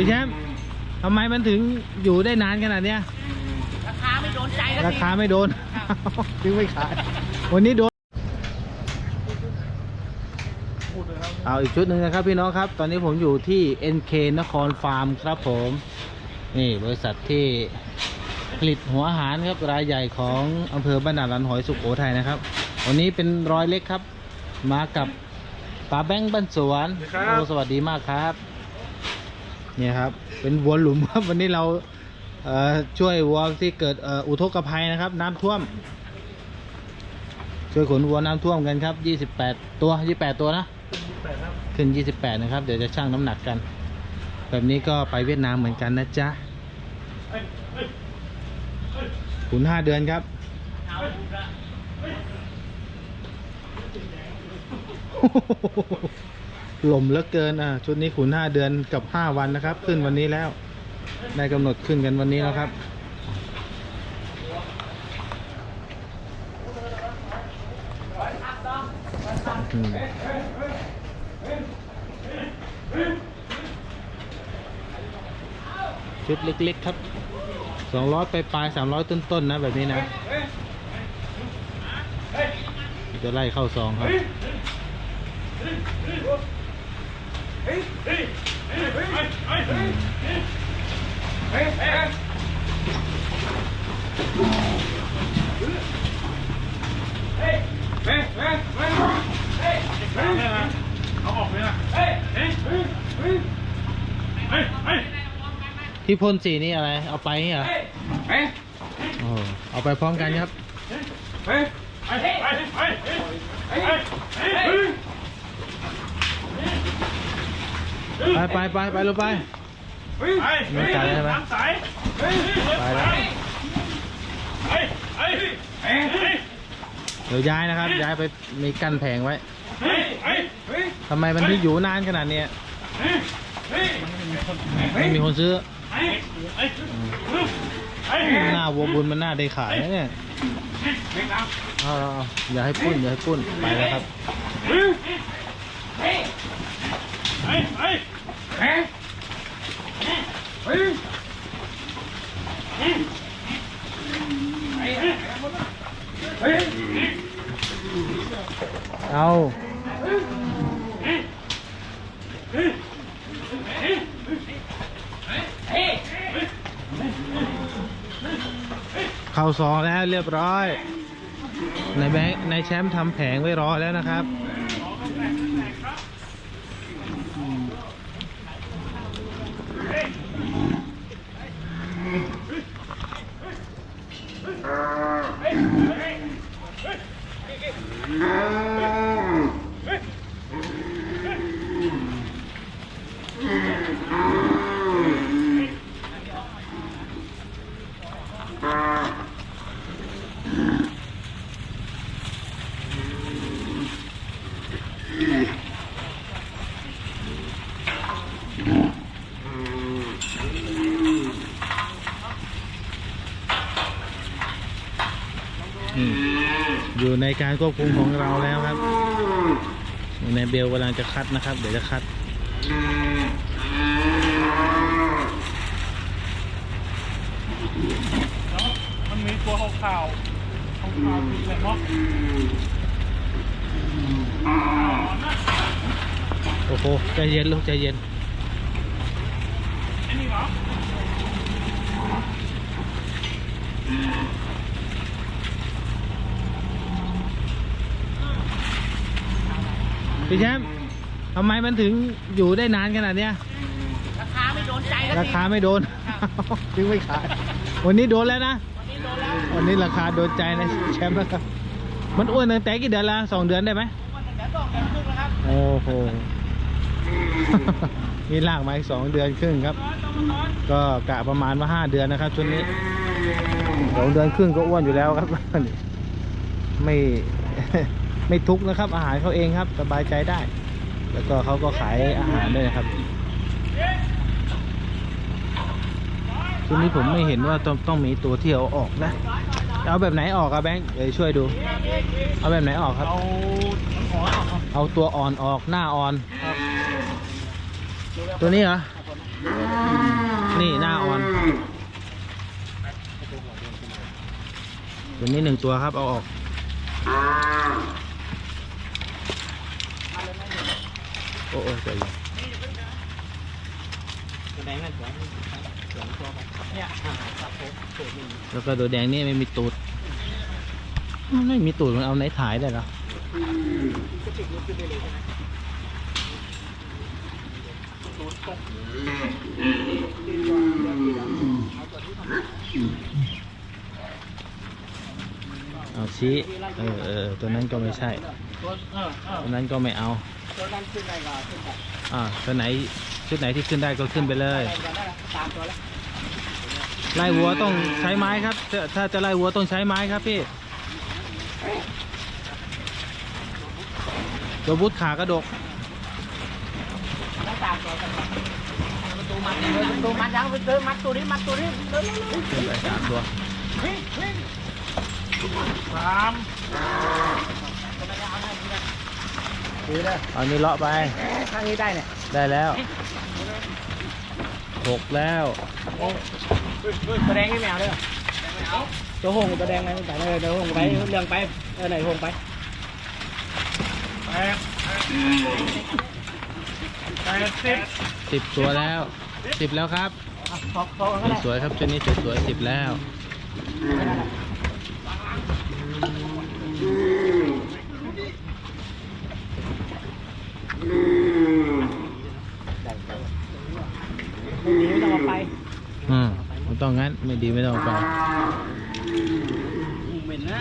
พี่แชมป์ทำไมมันถึงอยู่ได้นานขนาดเนี้ย ราคาไม่โดนใจแล้วราสิคาไม่โดน ถึงไม่ขาย วันนี้โดน เอาอีกชุดหนึ่งนะครับพี่น้องครับ ตอนนี้ผมอยู่ที่ NK นครฟาร์มครับผม นี่บริษัทที่ผลิตหัวอาหารครับรายใหญ่ของอำเภอบ้านนาลันหอยสุโขทัยนะครับ วันนี้เป็นรอยเล็กครับ มากับป้าแบงค์บ้านสวนโอ้สวัสดีมากครับ เนี่ยครับ เป็นวัวหลุมครับ วันนี้เราเอ่อช่วยวัวที่เกิดเอ่ออุทกภัยนะครับ น้ำท่วม ช่วยขนวัวน้ำท่วมกันครับ28ตัว28ตัวนะขึ้น28นะครับ เดี๋ยวจะชั่งน้ำหนักกัน แบบนี้ก็ไปเวียดนามเหมือนกันนะจ๊ะขุน5เดือนครับ หล่มเหลือเกินอะชุดนี้ขุน5เดือนกับ5วันนะครับ ขึ้นวันนี้แล้วได้กำหนดขึ้นกันวันนี้แล้วครับชุดเล็กๆครับสองร้อยไปปลายสามร้อยต้นๆนะแบบนี้นะ จะไล่เข้าซองครับ ที่พ่นสีนี่อะไร เอาไปนี่เหรอเฮ้ยโอ้เอาไปพร้อมกันครับ เฮ้ยเฮ้ยเฮ้ยเฮ้ยเฮ้ยเฮ้ยเฮ้ย ไปไปไปไปลงไปไม่ไกลใช่ไหมเฮ้ยไปแล้วเดี๋ยวย้ายนะครับ ย้ายไปมีกั้นแผงไว้ทำไมมันถึงอยู่นานขนาดเนี้ยไม่มีคนซื้อหน้าวัวบุญมันหน่าได้ขายนะเนี่ยเอาเอาอย่าให้ปุ้นอย่าให้ปุ้นไปแล้วครับ เอาเข้าซองแล้วเรียบร้อย ในแบงค์ในแชมป์ทำแผงไว้รอแล้วนะครับ อืมอยู่ในการควบคุมของเราแล้วครับในเบลกำลังจะคัดนะครับ เดี๋ยวจะคัดมันมีตัวขาวขาวขาวขาวๆอะไรเนาะโอ้โหใจเย็นลูกใจเย็นอ้นี่เหรอ พี่แชมป์ทำไมมันถึงอยู่ได้นานขนาดเนี้ย ราคาไม่โดนใจแล้วราสิคาไม่โดนถึงไม่ขาย วันนี้โดนแล้วนะวันนี้โดนแล้ววันนี้ราคาโดนใจนะแชมป์แล้วครับ มันอ้วนตั้งแต่กี่เดือนละสองเดือนได้ไหมวันแต่สองเดือนครึ่งแล้วครับโอ้โหมีลากมาอีกสองเดือนครึ่งครับก็กะประมาณว่าห้าเดือนนะครับชุดนี้สองเดือนครึ่งก็อ้วนอยู่แล้วครับ ไม่ ไม่ทุกนะครับ อาหารเขาเองครับสบายใจได้ แล้วก็เขาก็ขายอาหารด้วยนะครับทีนี้ผมไม่เห็นว่าต้องต้องมีตัวที่เอาออกนะเอาแบบไหนออกครับแบงค์เดี๋ยวช่วยดู เอาแบบไหนออกครับ เอาตัวอ่อนออกหน้าอ่อน ตัวนี้เหรอ นี่หน้าอ่อน ตัวนี้หนึ่งตัวครับเอาออก โอ้โหใจเย็นตัวแดงนั่นส่อวนี่ยคตัวนึงแล้วก็ตัวแดงนี่ไม่มีตูดไม่มีตูดมันเอาไหนถ่ายได้หรอเอาชี้เออเออตัวนั้นก็ไม่ใช่ ตัวนั้นก็ไม่เอา ตัวนั้นขึ้นได้ก็ขึ้นอ่าตัวไหนชุดไหนที่ขึ้นได้ก็ขึ้นไปเลยไล่วัวต้องใช้ไม้ครับถ้าจะไล่วัวต้องใช้ไม้ครับพี่ ตัวบุตขากระดก แล้วตามตัวมัดตัวมัดยังมัดตัวนี้มัดตัวนี้เติมเร็วขึ้สามตัวสาม ส ดีนเอานี้เลาะไปข้างนี้ได้เนี่ยได้แล้วหกแล้วตัวแดงให้แมวเลยตัวหงตัวแดงไหมมันเลยตัวหงไปเรื่องไปเออไหนหงไปไปดปสิบสิบตัวแล้วสิบแล้วครับขอขสวยครับชุดนี้สวยสิบแล้ว ดีไม่ต้องเอาไปอ่าไม่ต้องงั้นไม่ดีไม่ต้องเอาไปอู้เหม็นนะ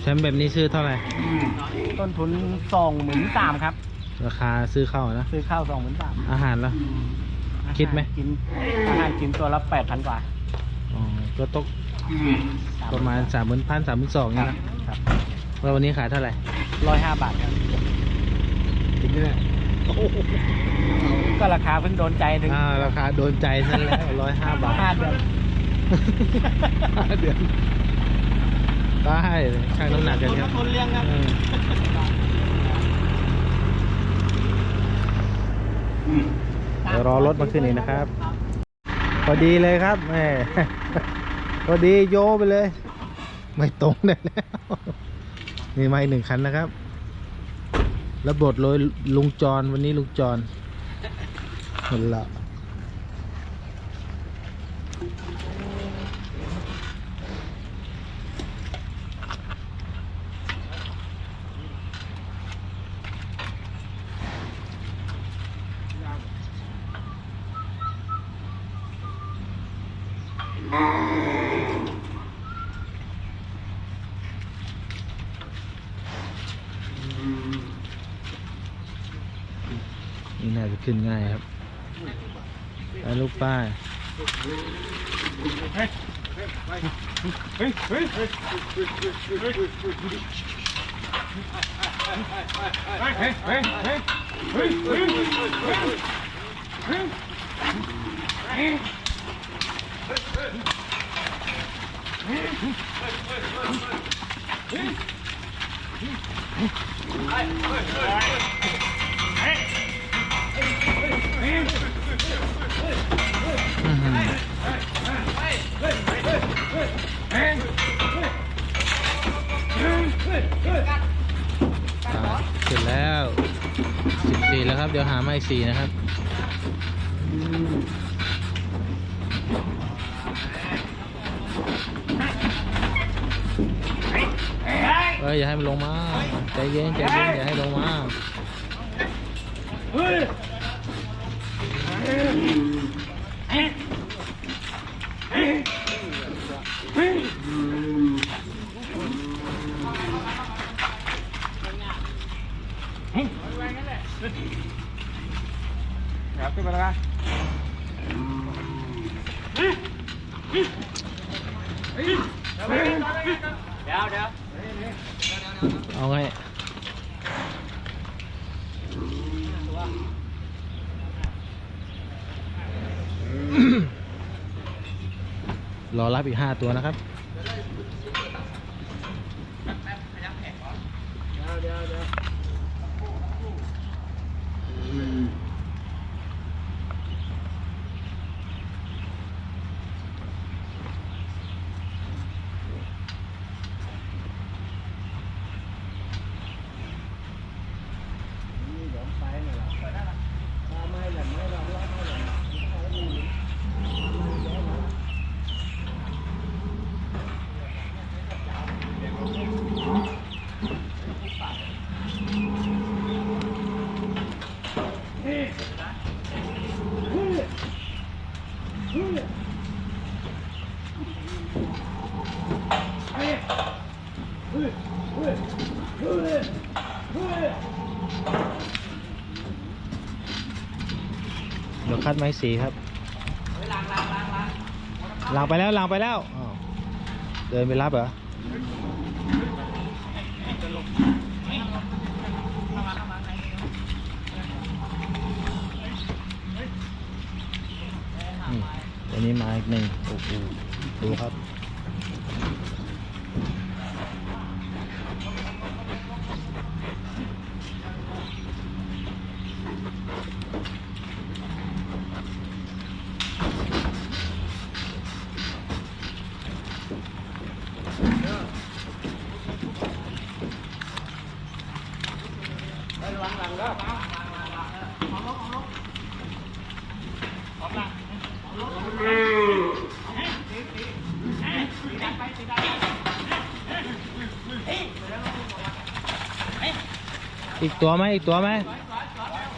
แชมป์แบบนี้ซื้อเท่าไหร่ต้นทุนสองหมื่นสามครับ ราคาซื้อเข้านะ ซื้อข้าวสองหมื่นบาทอาหารละ คิดไหม กินอาหารกินตัวละแปดพันกว่าอ๋อก็ตกประมาณสามหมื่นพันสามหมื่นสองเนี่ยนะแล้ววันนี้ขายเท่าไหร่ร้อยห้าบาทครับถึนี่ยก็ราคาเพิ่งโดนใจหนึ่งอ่าราคาโดนใจซะแล้วร้อยห้าบาทห้าเดือนเดือนได้ช่างน้ำหนักกันครับ ทุนเลี้ยงครับ เดี๋ยวรอรถมาขึ้นอีกนะครับ พอดีเลยครับแม่พอดีโยไปเลย ไม่ตรงเลยแล้วนี่มาอีหนึ่งคันนะครับแล้วบทโรยลุงจรวันนี้ลุงจรหมดละ ขึ้นง่ายครับแล้วลูกป้าเฮ้ เสร็จแล้วสิบสี่แล้วครับ เดี๋ยวหาไม้สี่นะครับเอ้ยอย่าให้มันลงมา ใจเย็นใจเย็นอย่าให้ลงมา เฮ้ยครับขึ้นมาแล้วกัน เดี๋ยวเดี๋ยว เอาไง รอรับอีกห้าตัวนะครับ เดี๋ยวคัดไม้สีครับล้างไปแล้วล้างไปแล้วเดินไปรับเหรอนี่ตัวนี้มาอีกหนึ่งโอ้โหดูครับ อีก ตัวไหมอีกตัวไหม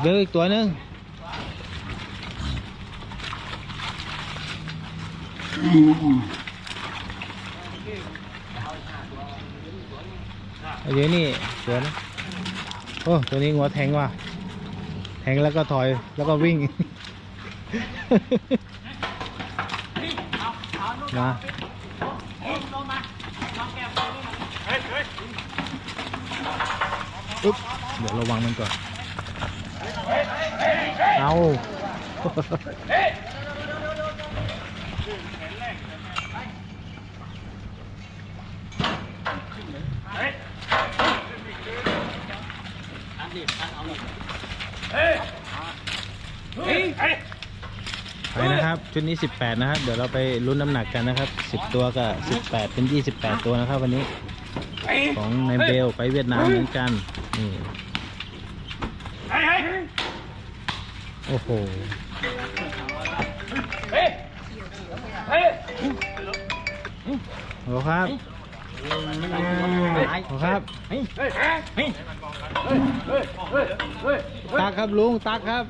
เบลอีกตัวหนึ่งเอาเดี๋ยวนี่ตัวนะโอ้ตัวนี้งัวแทงว่ะแทงแล้วก็ถอยแล้วก็วิ่งมาปึ๊บ เดี๋ยวระวังมันก่อน เอาไปนะครับ ชุดนี้ 18 นะครับ เดี๋ยวเราไปลุ้นน้ำหนักกันนะครับ 10 ตัวกับ 18 เป็น 28 ตัวนะครับวันนี้ ของในเบลไปเวียดนามเหมือนกัน นี่ โอ้โหโอ้ครับโอ้ครับตักครับลุง ตักครับ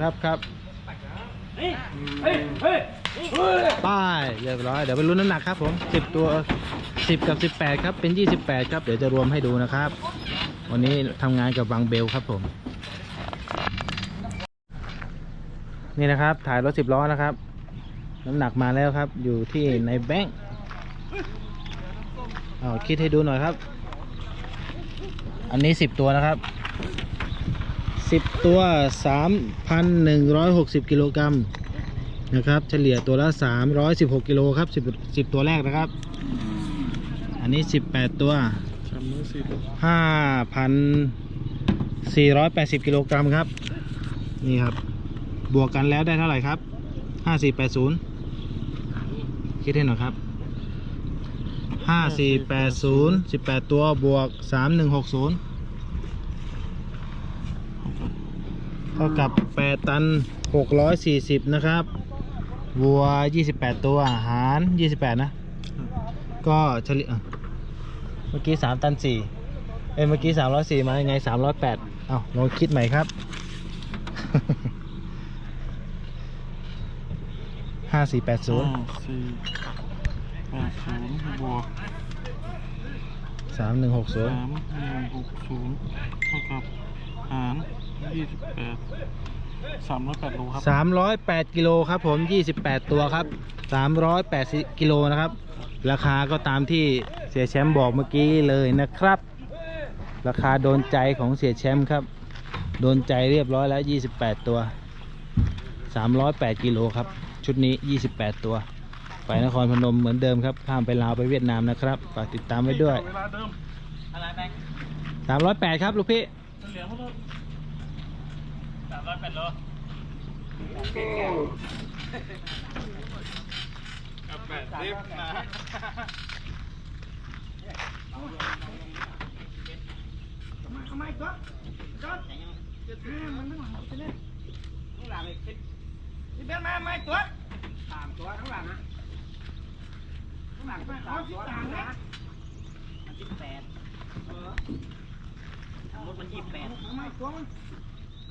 ครับครับป้ายเรียบร้อย เดี๋ยวไปลุ้นน้ำหนักครับผม 10 ตัว 10 กับ 18 ครับ เป็น 28 ครับ เดี๋ยวจะรวมให้ดูนะครับ วันนี้ทำงานกับบางเบลครับผม นี่นะครับ ถ่ายรถ10ล้อนะครับ น้ำหนักมาแล้วครับ อยู่ที่ในแบงค์เอาคิดให้ดูหน่อยครับ อันนี้10ตัวนะครับ10ตัว3,160กิโลกรัมนะครับ เฉลี่ยตัวละ316กิโลครับ10 10ตัวแรกนะครับ อันนี้18ตัว 5,480กิโลกรัมครับ นี่ครับ บวกกันแล้วได้เท่าไหร่ครับ5480คิดให้หน่อยครับ5480 18ตัวบวก3160เท่ากับ8ตัน640นะครับวัว28ตัวหาร28นะ ก็เฉลี่ย เมื่อกี้3ตัน4เอ้ยเมื่อกี้304มายังไง308เอ้าลองคิดใหม่ครับ5480สี่แปดศูนย์บวก3160สามหนึ่งหกศูนย์เท่ากับหารยี่สิบแปด สามร้อยแปดโลครับ 308กิโลครับผม 28 ตัวครับ 380กิโลนะครับ ราคาก็ตามที่เสียแชมป์บอกเมื่อกี้เลยนะครับ ราคาโดนใจของเสียแชมป์ครับ โดนใจเรียบร้อยแล้ว 28 ตัว 308กิโลครับ ชุดนี้ 28 ตัว ไปนครพนมเหมือนเดิมครับ ข้ามไปลาวไปเวียดนามนะครับ ฝากติดตามไว้ด้วย เวลาเดิมอะไรแบงค์308 ครับลูกพี่เหลืองเขาเลยสาม ร้อยแปดโลกับแปดสิบนะทำไมก็ก็มันไม่หวังใช่ไหมข้างหลังอีกสิบสิบเป็นมาไม่ตัวสามตัวข้างหลังนะข้างหลังสามตัวข้างหลังนะมันสิบแปดเออมดมันยี่สิบแปดไม่ตัวมันดู